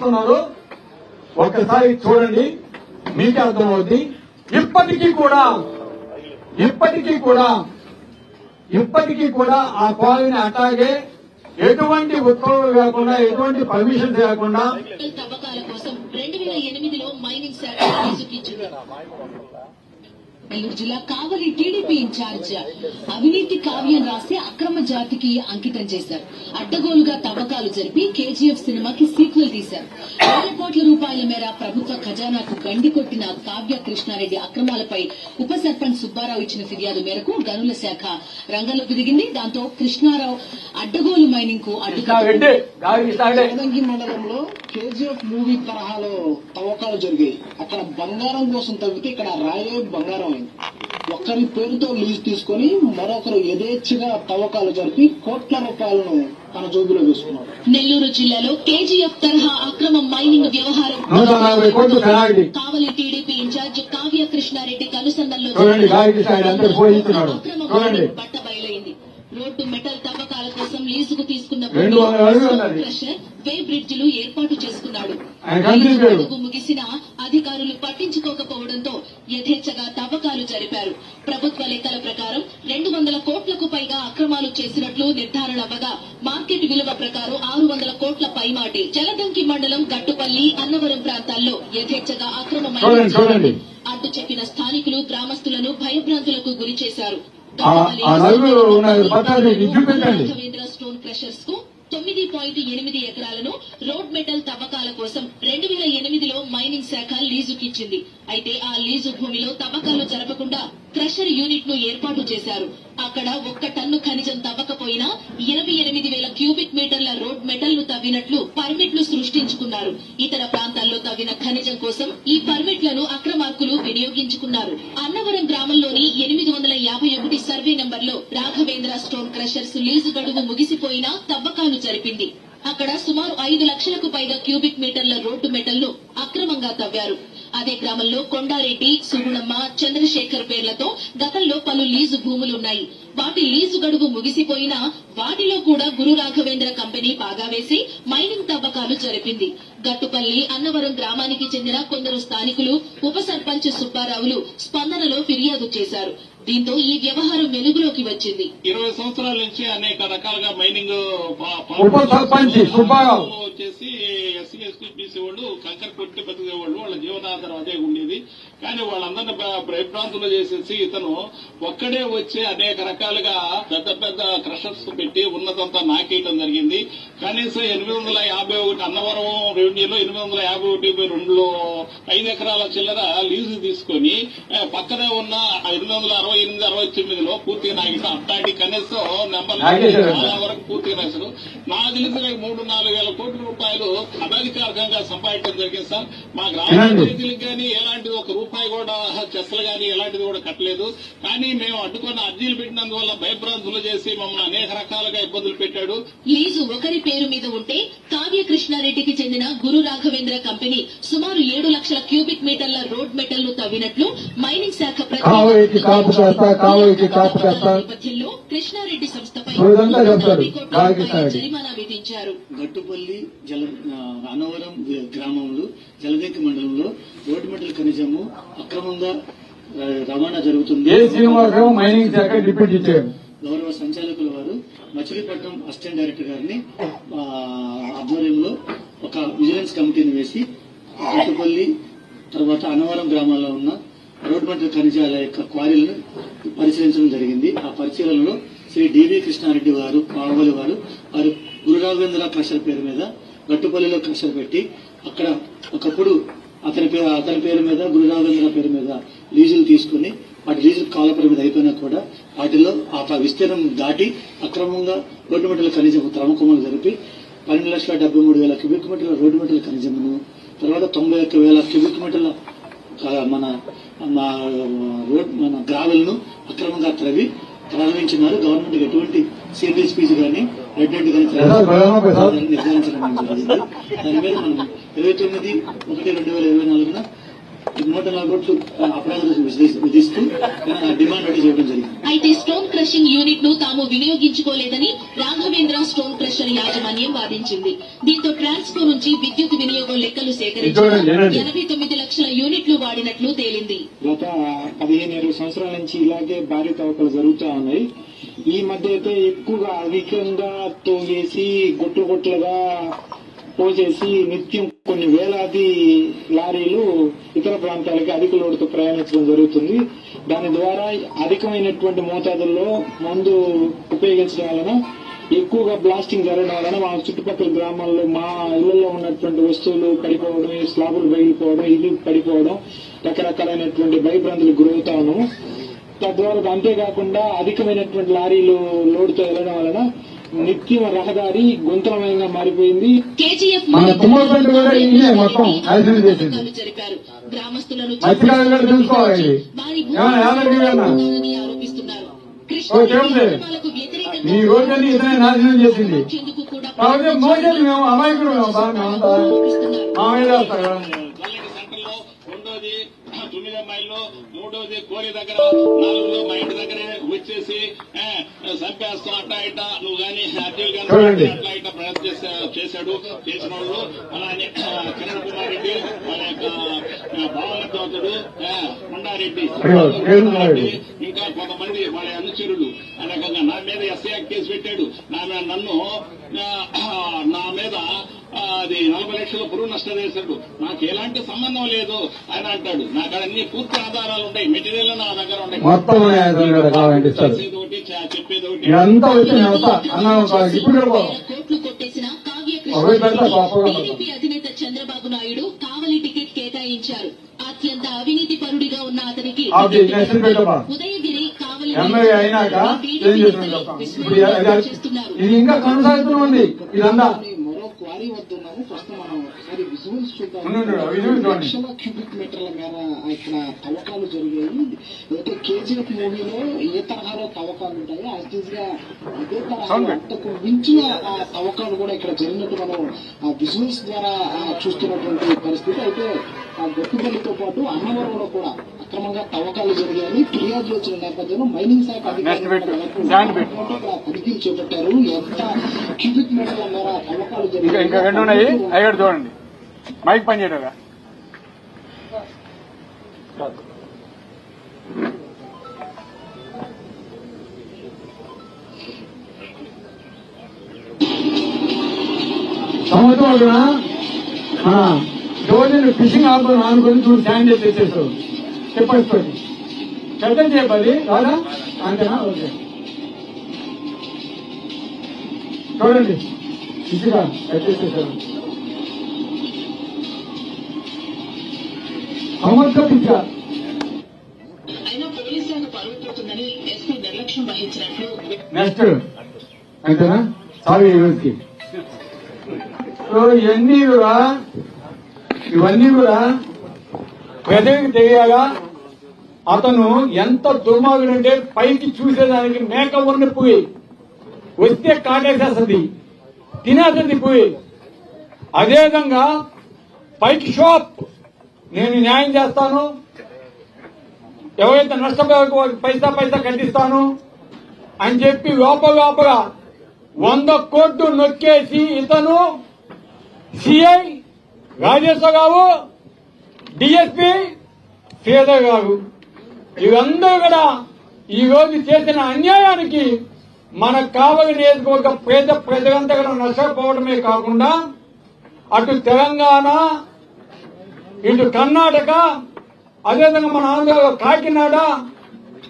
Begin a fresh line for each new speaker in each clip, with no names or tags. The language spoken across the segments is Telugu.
చేస్తున్నారు. ఒక్కసారి చూడండి మీకే అర్థమవుద్ది. ఇప్పటికీ కూడా ఇప్పటికీ కూడా ఇప్పటికీ కూడా ఆ కాలనీ అట్లాగే ఎటువంటి ఉత్తర్వులు కాకుండా ఎటువంటి పర్మిషన్స్ లేకుండా
తవ్వకాల కోసం రెండు వేల ఎనిమిదిలో మైనింగ్ శాఖ నెల్లూరు జిల్లా కావలి టీడీపీ ఇన్ఛార్జ్ అవినీతి కావ్యం రాసి అక్రమ జాతికి అంకితం చేశారు. అడ్డగోలుగా తవ్వకాలు జరిపి కేజీఎఫ్ సినిమాకి సీక్వెల్ తీశారు. వేల కోట్ల రూపాయల మేర ప్రభుత్వ ఖజానాకు గండి కొట్టిన కావ్య కృష్ణారెడ్డి అక్రమాలపై ఉప సర్పంచ్ సుబ్బారావు ఇచ్చిన ఫిర్యాదు మేరకు గనుల శాఖ రంగంలోకి దిగింది. దాంతో కృష్ణారావు అడ్డగోలు
మైనింగ్కు
కోదంగి మండలంలో కేజీఎఫ్ మూవీ తరహాలో తవ్వకాలు జరిగాయి. అక్కడ బంగారం కోసం తవ్వితే ఇక్కడ రాయే బంగారం అయింది ఒక్కరి పేరుతో లీజ్ తీసుకొని మరొకరు యథేచ్ఛగా తవ్వకాలు జరిపి కోట్ల రూపాయలను తన జోబులో వేసుకున్నారు.
నెల్లూరు జిల్లాలో కేజీఎఫ్ తరహా అక్రమ మైనింగ్ వ్యవహారం కావలి టీడీపీ ఇన్ఛార్జ్ కావ్య కృష్ణారెడ్డి
పోయించున్నాడు.
అక్రమ
చూడండి.
మైనింగ్ బట్ట బయలైంది రోడ్డు మెటల్ తవ్వకాల కోసం లీజుకు తీసుకున్న
రెండు వందల అడుగులు ఉన్నది.
క్రషర్ వే బ్రిడ్జిలు ఏర్పాటు చేసుకున్నాడు ముగిసిన అధికారులు పట్టించుకోకపోవడంతో యథేచ్ఛగా తవ్వకాలు జరిపారు ప్రభుత్వ లెక్కల ప్రకారం రెండు వందల కోట్లకు పైగా అక్రమాలు చేసినట్లు నిర్ధారణ అవ్వగా మార్కెట్ విలువ ప్రకారం ఆరు వందల కోట్ల పైమాటి జలదంకి మండలం గట్టుపల్లి అన్నవరం ప్రాంతాల్లో యథేచ్ఛగా అక్రమమైన. అడ్డు చెప్పిన స్థానికులు గ్రామస్తులను భయభ్రాంతులకు గురి చేశారు
ఆ- నలుగురు ఉన్న పట్టాలు చూపించండి
స్టోన్ క్రషర్స్కు తొమ్మిది పాయింట్ ఎనిమిది ఎకరాలను రోడ్ మెటల్ తవ్వకాల కోసం రెండు వేల ఎనిమిదిలో మైనింగ్ శాఖ లీజుకిచ్చింది. అయితే ఆ లీజు భూమిలో తవ్వకాలు జరపకుండా క్రషర్ యూనిట్ను ఏర్పాటు చేశారు. అక్కడ ఒక్క టన్ను ఖనిజం తవ్వకపోయినా ఇరవై ఎనిమిది వేల క్యూబిక్ మీటర్ల రోడ్ మెటల్ను తవ్వినట్లు పర్మిట్లు సృష్టించుకున్నారు. ఇతర ప్రాంతాల్లో తవ్విన ఖనిజం కోసం ఈ పర్మిట్లను అక్రమార్కులు వినియోగించుకున్నారు. అన్నవరం గ్రామంలోని ఎనిమిది వందల యాభై ఒకటి సర్వే నంబర్లో రాఘవేంద్ర స్టోన్ క్రషర్స్ లీజు గడువు ముగిసిపోయినా తవ్వకాలు జరిపింది. అక్కడ సుమారు ఐదు లక్షలకు పైగా క్యూబిక్ మీటర్ల రోడ్డు మెటల్ను అక్రమంగా తవ్వారు. అదే గ్రామంలో కొండారెడ్డి సుగుణమ్మ చంద్రశేఖర్ పేర్లతో గతంలో పలు లీజు భూములున్నాయి వాటి లీజు గడువు ముగిసిపోయినా వాటిలో కూడా గురు రాఘవేంద్ర కంపెనీ బాగా వేసి మైనింగ్ తవ్వకాలు జరిపింది. గట్టుపల్లి అన్నవరం గ్రామానికి చెందిన కొందరు స్థానికులు ఉప సర్పంచ్ సుబ్బారావులు స్పందనలో ఫిర్యాదు చేశారు. దీంతో ఈ వ్యవహారం వెలుగులోకి వచ్చింది.
ఇరవై సంవత్సరాల నుంచి అనేక రకాలుగా మైనింగ్. వచ్చేసి ఎస్సీ ఎస్టీ బీసీ వాళ్ళు కంకర కొట్టి బతికే వాళ్ళు వాళ్ళ జీవనాధారం అదే ఉండేది. కానీ వాళ్ళందరినీ భయభ్రాంతులు చేసేసి ఇతను ఒక్కడే వచ్చి అనేక రకాలుగా పెద్ద పెద్ద క్రషర్స్ పెట్టి ఉన్నదంతా నాకేయటం జరిగింది. కనీసం ఎనిమిది వందల యాభై ఒకటి అన్నవరం రెవెన్యూలో ఎనిమిది వందల యాభై ఒకటి రెండులో ఐదు ఎకరాల చిల్లర లీజు తీసుకొని పక్కనే ఉన్న ఎనిమిది వందల అరవై ఎనిమిది అరవై తొమ్మిదిలో పూర్తిగా నాకు అట్లాంటి కనీసం నెంబర్. చాలా వరకు పూర్తిగా రాశారు నాకు తెలిసిన మూడు నాలుగు వేల కోట్ల రూపాయలు అనధికారికంగా సంపాదించడం జరిగింది సార్. మా గ్రామ. రైతులకు కానీ ఎలాంటిది ఒక రూపాయి కూడా చెత్తలు కానీ ఎలాంటిది కూడా కట్టలేదు. కానీ మేము అడ్డుకున్న అర్జీలు పెట్టినందువల్ల భయభ్రాంతులు చేసి మమ్మల్ని అనేక రకాలుగా ఇబ్బందులు పెట్టాడు.
లీజు ఒకరి పేరు మీద ఉంటే కావ్య కృష్ణారెడ్డికి చెందిన గురు రాఘవేంద్ర కంపెనీ సుమారు ఏడు లక్షల క్యూబిక్ మీటర్ల రోడ్ మెటల్ను తవ్వినట్లు మైనింగ్ శాఖ. నేపథ్యంలో కృష్ణారెడ్డి సంస్థపై. జరిమానా విధించారు
గట్టుపల్లి జల ఆ, అన్నవరం గ్రామంలో జలదంకి మండలంలో రోడ్డు మెటల్ ఖనిజము అక్రమంగా రవాణా జరుగుతుంది
మైనింగ్ శాఖ డిప్యూటీ ఇచ్చారు
గౌరవ సంచాలకుల వారు మచిలీపట్నం అసిస్టెంట్ డైరెక్టర్ గారిని ఆధ్వర్యంలో ఒక విజిలెన్స్ కమిటీని వేసి గట్టుపల్లి తర్వాత అనవరం గ్రామాల్లో ఉన్న రోడ్ మెటల్ ఖనిజాల యొక్క క్వారీలను పరిశీలించడం జరిగింది. ఆ పరిశీలనలో శ్రీ డివి కృష్ణారెడ్డి వారు కావలి వారు వారు గురురాఘవేంద్ర క్రషర్ పేరు మీద గట్టుపల్లిలో క్రషర్ పెట్టి అక్కడ ఒకప్పుడు అతని పేరు అతని పేరు మీద గురురాఘవేంద్ర పేరు మీద లీజులు తీసుకుని వాటి లీజులు కాల పరిమితి అయిపోయినా కూడా వాటిలో ఆ విస్తీర్ణం దాటి అక్రమంగా రోడ్డు మెటల ఖనిజం త్రమకములు జరిపి పన్నెండు లక్షల డెబ్బై మూడు వేల క్యూబిక్ మీటర్ల రోడ్డు మెటల ఖనిజమును తర్వాత తొంభై ఒక్క వేల క్యూబిక్ మీటర్ల మన మన రోడ్ మన గ్రావెల్ను అక్రమంగా త్రవి ప్రారంభించినారు గవర్నమెంట్ ఎటువంటి సీరియల్ స్పీచ్ కానీ రెడ్ రెడ్ కానీ? నిర్ధారించడం జరిగింది దాని మీద మనం ఇరవై తొమ్మిది ఒకటి రెండు వేల ఇరవై నాలుగున
అయితే స్టోన్ క్రషింగ్ యూనిట్ను తాము వినియోగించుకోలేదని రాఘవేంద్ర స్టోన్ క్రషర్ యాజమాన్యం వాదించింది. దీంతో ట్రాన్స్కో నుంచి విద్యుత్ వినియోగం లెక్కలు సేకరించి. ఎనభై తొమ్మిది లక్షల యూనిట్లు వాడినట్లు తేలింది.
గత పదిహేను ఇరవై సంవత్సరాల నుంచి ఇలాగే భారీ తవ్వకాలు జరుగుతూ ఉన్నాయి. ఈ మధ్య అయితే ఎక్కువగా అధికంగా తోగేసి గొట్లు గొట్లుగా పోసేసి నిత్యం కొన్ని వేలాది లారీలు ఇతర ప్రాంతాలకి అధిక లోడుతో ప్రయాణించడం జరుగుతుంది. దాని ద్వారా అధికమైనటువంటి మోతాదుల్లో మందు ఉపయోగించడం వలన ఎక్కువగా బ్లాస్టింగ్ జరగడం వలన మా చుట్టుపక్కల గ్రామాల్లో మా ఇళ్ళలో ఉన్నటువంటి వస్తువులు పడిపోవడం స్లాబులు పగిలిపోవడం ఇల్లు పడిపోవడం రకరకాలైనటువంటి భయభ్రాంతులకు గురవుతా ఉన్నాము. తద్వారా అంతేకాకుండా అధికమైనటువంటి లారీలు లోడుతో వెళ్ళడం వలన నిత్యం రహదారి గుంతలమయంగా మారిపోయింది.
ఈ రోజుని ఇతనే నాశనం చేసింది. కాబట్టి మోసేది మేము అమాయకులు మేము బాగా మేమంతా
ఆరోపిస్తున్నారు.
మా మీద వేస్తారు కదా.
చల్లటి సెంటర్లో రెండోది తొమ్మిదో మైల్లో కోరి దగ్గర నాలుగోది మా ఇంటి దగ్గరే వచ్చేసి చంపేస్తాం అట్లా ఇట్లా నువ్వు గాని అర్జున్
చూడండి.
అట్లా ఇట్లా ప్రయత్నం చేసా- చేశాడు చేసిన వాళ్ళు అలానే కిరణ్ కుమార్ రెడ్డి వాళ్ళ యొక్క భావనతోతుడు కొండారెడ్డి. ఇంకా కొంతమంది వాళ్ళ అనుచరులు ఆ రకంగా నా మీద ఎస్ఐ కేసు పెట్టాడు నా మీద నన్ను నా మీద అది నలభై లక్షల పురుగు నష్టం చేశాడు. నాకు ఎలాంటి సంబంధం లేదు ఆయన అంటాడు. నాకు అన్ని పూర్తి ఆధారాలు ఉంటాయి మెటీరియల్ నా దగ్గర
మొత్తం ఉన్నాయి
చెప్పేది ఒకటి
కొట్టేసిన కావ్య అధినేత చంద్రబాబు నాయుడు కావలి టికెట్ కేటాయించారు. అత్యంత అవినీతి పరుడిగా ఉన్న అతనికి. ఉదయగిరి కావలి చేస్తున్నారు.
ఇది ఇంకా కొనసాగుతూ ఉంది. ఇదంతా
మరో వద్దు వద్ద ఉన్నాము ప్రస్తుతం మనం
చూడండి.
లక్షల క్యూబిక్ మీటర్ల మేర ఇక్కడ తవ్వకాలు జరిగాయి. అయితే కేజీఎఫ్ మూవీలో ఏ తరహాలో తవ్వకాలు ఉంటాయో యాజ్గా అదే తరహాలో అంతకు మించిన తవ్వకాలు కూడా ఇక్కడ జరిగినట్టు మనం ఆ విజువల్స్ ద్వారా చూస్తున్నటువంటి పరిస్థితి. అయితే ఆ గొట్టుపల్లితో పాటు అన్నవరంలో కూడా అక్రమంగా తవ్వకాలు జరిగాయని ఫిర్యాదులు వచ్చిన నేపథ్యంలో మైనింగ్ శాఖ అధికారులు తనిఖీలు చేపట్టారు. ఎంత క్యూబిక్ మీటర్ల మేర తవ్వకాలు
కూడా చూడండి. మైక్ పని చేయడం
సంవత్సరం రోజులు ఫిషింగ్ ఆపుతాను అనుకుని చూడు శాండ్ చేసి చెప్పండి చెప్పేసుకోండి చెడ్డం చెప్పాలి రాదా? అంతేనా? ఓకే. చూడండి.
ఫిషింగ్ కట్ చేసేసాడు వహించినట్లు
నెక్స్ట్ అంతేనా? సారీ ఈ రోజుకి సో ఇవన్నీ కూడా ఇవన్నీ కూడా ప్రజలకు తెలియాలా? అతను ఎంత దుర్మార్గుడంటే పైకి చూసేదానికి మేక ఉన్న పోయి వస్తే కాటేసేస్తుంది. తినేస్తుంది పోయి అదేవిధంగా పైకి షాప్ నేను న్యాయం చేస్తాను. ఎవరైతే నష్టపోయారో వారికి పైసా పైసా కట్టిస్తాను అని చెప్పి లోపల లోపల వంద కోట్లు నొక్కేసి ఇతను సిఐ రాజేశ్వరరావు డిఎస్పి శ్రీధర్ గారు. ఇవందరూ కూడా ఈ రోజు చేసిన అన్యాయానికి మన కావలి నియోజకవర్గ పేద ప్రజలంతా కూడా నష్టపోవడమే కాకుండా అటు తెలంగాణ ఇటు కర్ణాటక అదేవిధంగా మన ఆంధ్రలో కాకినాడ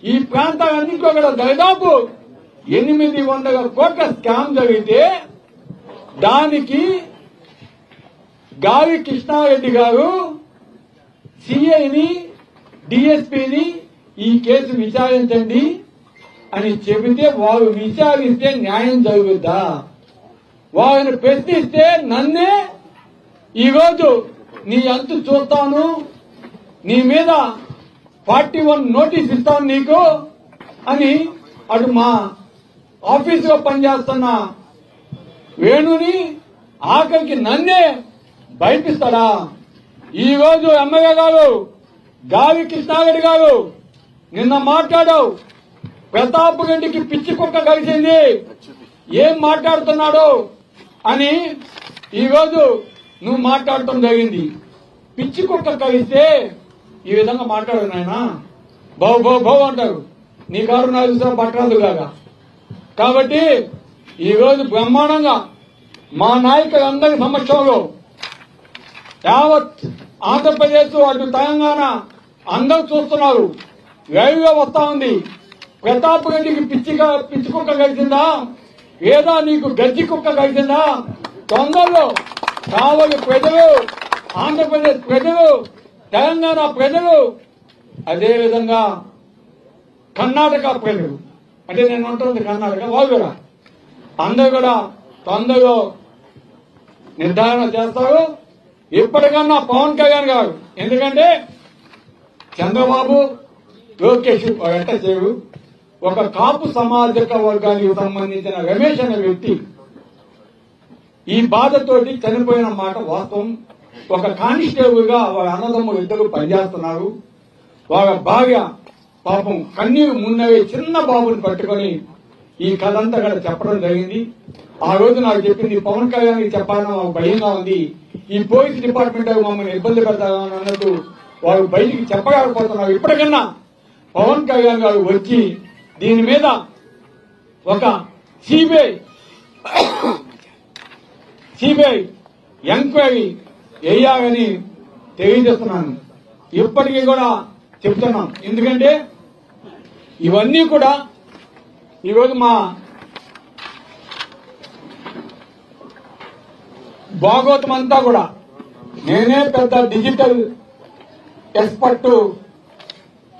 ఈ ప్రాంతాలన్నింటిలో కూడా దాదాపు ఎనిమిది వందల కోట్ల స్కామ్ జరిగితే దానికి గాలి కృష్ణారెడ్డి గారు సిఐని డిఎస్పిని ఈ కేసు విచారించండి అని చెబితే వారు విచారిస్తే న్యాయం జరుగుద్దా? వారిని ప్రశ్నిస్తే నన్నే ఈరోజు నీ అంతు చూస్తాను. నీ మీద ఫార్టీ వన్ నోటీస్ ఇస్తాను నీకు అని అటు మా ఆఫీసులో పనిచేస్తున్న వేణుని ఆఖరికి నన్నే భయపిస్తాడా? ఈ రోజు ఎమ్మెల్యే గారు గాలి కృష్ణారెడ్డి గారు నిన్న మాట్లాడావు. ప్రతాప్ రెడ్డికి పిచ్చి కుక్క కలిసింది. ఏం మాట్లాడుతున్నాడు? అని ఈరోజు నువ్వు మాట్లాడటం జరిగింది. పిచ్చి కుక్క కలిస్తే ఈ విధంగా మాట్లాడు నాయన. బౌ బౌ బౌ అంటారు. నీ కారు నా చూసిన పట్టరాదు కాగా కాబట్టి ఈరోజు బ్రహ్మాండంగా మా నాయకులందరి సమక్షంలో యావత్ ఆంధ్రప్రదేశ్ అటు తెలంగాణ అందరూ చూస్తున్నారు. లైవ్గా వస్తా ఉంది. ప్రతాప్ రెడ్డికి పిచ్చిగా పిచ్చి కుక్క కలిసిందా? లేదా నీకు గజ్జి కుక్క కలిసిందా? తొందరలో కావలి ప్రజలు ఆంధ్రప్రదేశ్ ప్రజలు తెలంగాణ ప్రజలు అదేవిధంగా కర్ణాటక ప్రజలు. అంటే నేను ఉంటుంది కర్ణాటక వాళ్ళు కూడా. అందరూ కూడా తొందరలో నిర్ధారణ చేస్తారు. ఇప్పటికన్నా పవన్ కళ్యాణ్ గారు. ఎందుకంటే చంద్రబాబు లోకేష్ వెంట చేరు ఒక కాపు సమాజక వర్గానికి సంబంధించిన రమేష్ అనే వ్యక్తి ఈ బాధతోటి చనిపోయిన మాట వాస్తవం. ఒక కానిస్టేబుల్గా వాళ్ళ అన్నదమ్ములు ఇద్దరు పనిచేస్తున్నారు. వాళ్ళ భార్య పాపం కన్నీరు మున్నవే చిన్న బాబుని పట్టుకొని ఈ కథ అంతా కూడా చెప్పడం జరిగింది. ఆ రోజు నాకు చెప్పింది పవన్ కళ్యాణ్ చెప్పాలని మాకు భయంగా ఉంది. ఈ పోలీస్ డిపార్ట్మెంట్ మమ్మల్ని ఇబ్బంది పెడతామని అన్నట్టు వారు బయటికి చెప్పగలకపోతున్నారు ఇప్పటికన్నా పవన్ కళ్యాణ్ గారు వచ్చి దీని మీద ఒక సిబిఐ సిబిఐ ఎంక్వైరీ వేయాలని తెలియజేస్తున్నాను. ఇప్పటికీ కూడా చెప్తున్నాం. ఎందుకంటే ఇవన్నీ కూడా ఈరోజు మా భాగవతం అంతా కూడా నేనే పెద్ద డిజిటల్ ఎక్స్పర్ట్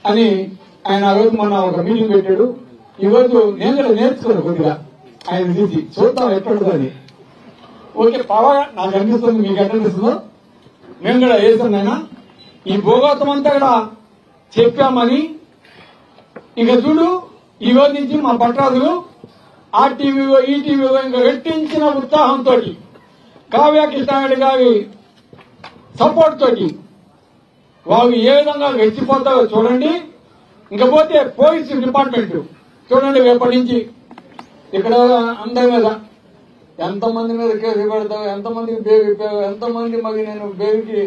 అని ఆయన ఆ రోజు మొన్న ఒక మీటింగ్ పెట్టాడు. ఈరోజు నేను కూడా నేర్చుకున్నాను కొద్దిగా. ఆయన చూసి చూద్దాం ఎట్లుంటుందని. ఓకే పవర్ నాకు అనిపిస్తుంది మీకు అనిపిస్తుందో మేము కూడా వేస్తున్నాయినా ఈ భూగోతం అంతా కూడా చెప్పామని. ఇంకా చూడు ఈ రోజు నుంచి మా పట్టరాజులు ఆ టీవీలో ఈ టీవీలో ఇంకా రెట్టించిన ఉత్సాహంతో కావ్య కృష్ణారెడ్డి గారి సపోర్ట్ తోటి వాళ్ళు ఏ విధంగా రెచ్చిపోతారో చూడండి. ఇంకా పోతే పోలీసు డిపార్ట్మెంట్ చూడండి రేపటి నుంచి. ఇక్కడ అందరి మీద ఎంతమంది మీద కేసు పెడతావు? ఎంతమందికి బేబీ ఇప్పావు ఎంతమంది మరి నేను బేబీకి?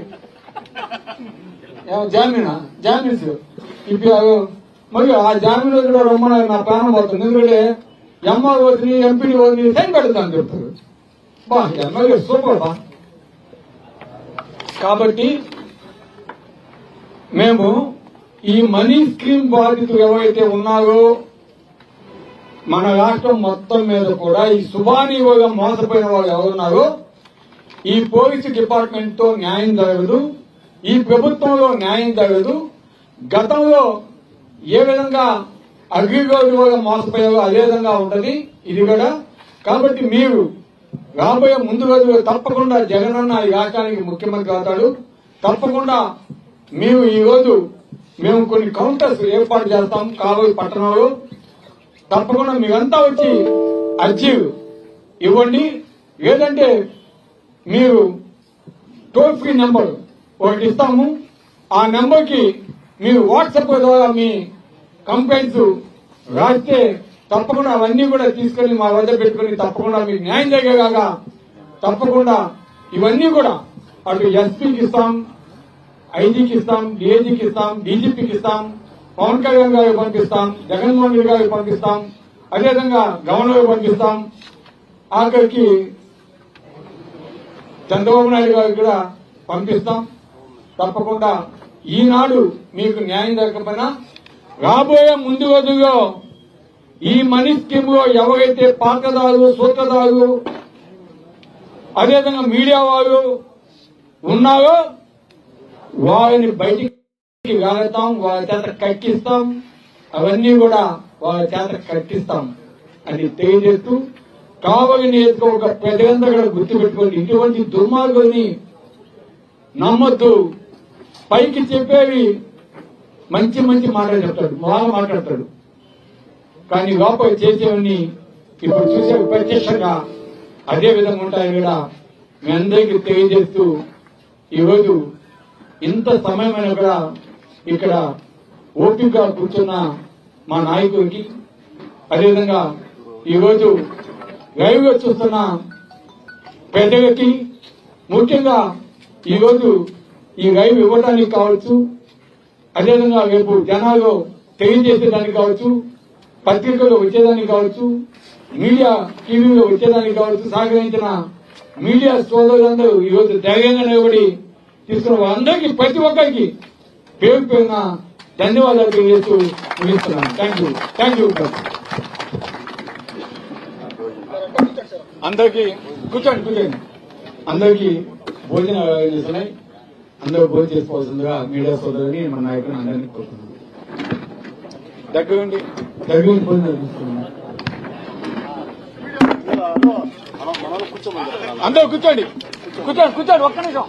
జామీనా? జామీన్స్ ఇప్పావు మరి ఆ జామీన్ కూడా రమ్మని నా ప్రాణం పోతుంది. ఎందుకంటే ఎంఆర్ వదిలి ఎంపీని వదిలి సైన్ పెడతాను చెప్తారు బా ఎమ్మెల్యే సూపర్ బా. కాబట్టి మేము ఈ మనీ స్కీమ్ బాధితులు ఎవరైతే ఉన్నారో మన రాష్ట్రం మొత్తం మీద కూడా ఈ సుబానీయోగా మోసపోయిన వాళ్ళు ఎవరున్నారో ఈ పోలీసు డిపార్ట్మెంట్తో న్యాయం జరగదు. ఈ ప్రభుత్వంలో న్యాయం జరగదు. గతంలో ఏ విధంగా అగ్రిగోల్డ్గా మోసపోయారో అదే విధంగా ఉంటది ఇది కూడా. కాబట్టి మీరు రాబోయే ముందు రోజుల్లో తప్పకుండా జగనన్న ఈ రాష్ట్రానికి ముఖ్యమంత్రి అవుతాడు. తప్పకుండా మేము ఈరోజు మేము కొన్ని కౌంటర్స్ ఏర్పాటు చేస్తాం కాబోయే పట్టణంలో తప్పకుండా మీరంతా వచ్చి అర్జీ ఇవ్వండి. ఏదంటే మీరు టోల్ ఫ్రీ నెంబర్ ఒకటి ఇస్తాము. ఆ నెంబర్కి మీరు వాట్సాప్ ద్వారా మీ కంప్లైంట్స్ రాస్తే తప్పకుండా అవన్నీ కూడా తీసుకొని మా వద్ద పెట్టుకుని తప్పకుండా మీకు న్యాయం జరిగేలాగా తప్పకుండా ఇవన్నీ కూడా అటు ఎస్పీకి ఇస్తాం ఐజీకి ఇస్తాం డిఐజీకి ఇస్తాం డీజీపీకి ఇస్తాం. పవన్ కళ్యాణ్ గారికి పంపిస్తాం జగన్మోహన్ రెడ్డి గారికి పంపిస్తాం అదేవిధంగా గవర్నర్ పంపిస్తాం. ఆఖరికి చంద్రబాబు నాయుడు గారికి కూడా పంపిస్తాం. తప్పకుండా ఈనాడు మీకు న్యాయం జరగకపోయినా రాబోయే ముందు రోజుల్లో ఈ మనీ స్కీమ్లో ఎవరైతే పాత్రదారులు సూత్రదారులు అదేవిధంగా మీడియా వాళ్ళు ఉన్నారో వారిని బయటికి వెళతాం వాళ్ళ చేత కక్కిస్తాం. అవన్నీ కూడా వారి చేత కట్టిస్తాం అని తెలియజేస్తూ కావలి నియోజకవర్గ ప్రజలందరూ కూడా గుర్తుపెట్టుకోండి ఇటువంటి దుర్మార్గుల్ని నమ్మొద్దు. పైకి చెప్పేవి మంచి మంచి మాటలు చెప్తాడు బాగా మాట్లాడతాడు. కానీ లోపల చేసేవన్నీ ఇప్పుడు చూసే ప్రత్యక్షంగా అదే విధంగా ఉంటాయని కూడా మీ అందరికీ తెలియజేస్తూ ఈరోజు ఇంత సమయమైనా కూడా ఇక్కడ ఓపికగా కూర్చున్న మా నాయకుడికి అదేవిధంగా ఈరోజు లైవ్గా చూస్తున్న పెద్దలకి ముఖ్యంగా ఈరోజు ఈ లైవ్ ఇవ్వడానికి కావచ్చు అదేవిధంగా రేపు జనాలు తెలియజేసేదానికి కావచ్చు పత్రికల్లో వచ్చేదానికి కావచ్చు మీడియా టీవీలో వచ్చేదానికి కావచ్చు సహకరించిన మీడియా సోదరులందరూ ఈరోజు ధైర్యంగా నిలబడి తీసుకున్న వాళ్ళందరికీ ప్రతి ఒక్కరికి పేరు పేరున ధన్యవాదాలు తెలియజేస్తూ ముగిస్తున్నాను. థ్యాంక్ యూ థ్యాంక్ యూ అందరికీ కూర్చోండి కూర్చోండి. అందరికీ భోజనాలు చేస్తున్నాయి. అందరూ భోజనం చేసుకోవాల్సిందిగా మీడియా సోదరుని మన నాయకుని అందరినీ కోరుతున్నాను. దగ్గరుండి దగ్గరుండి భోజనం తీసుకున్నాం అందరూ కూర్చోండి. కూర్చోండి కూర్చోండి ఒక్క నిమిషం.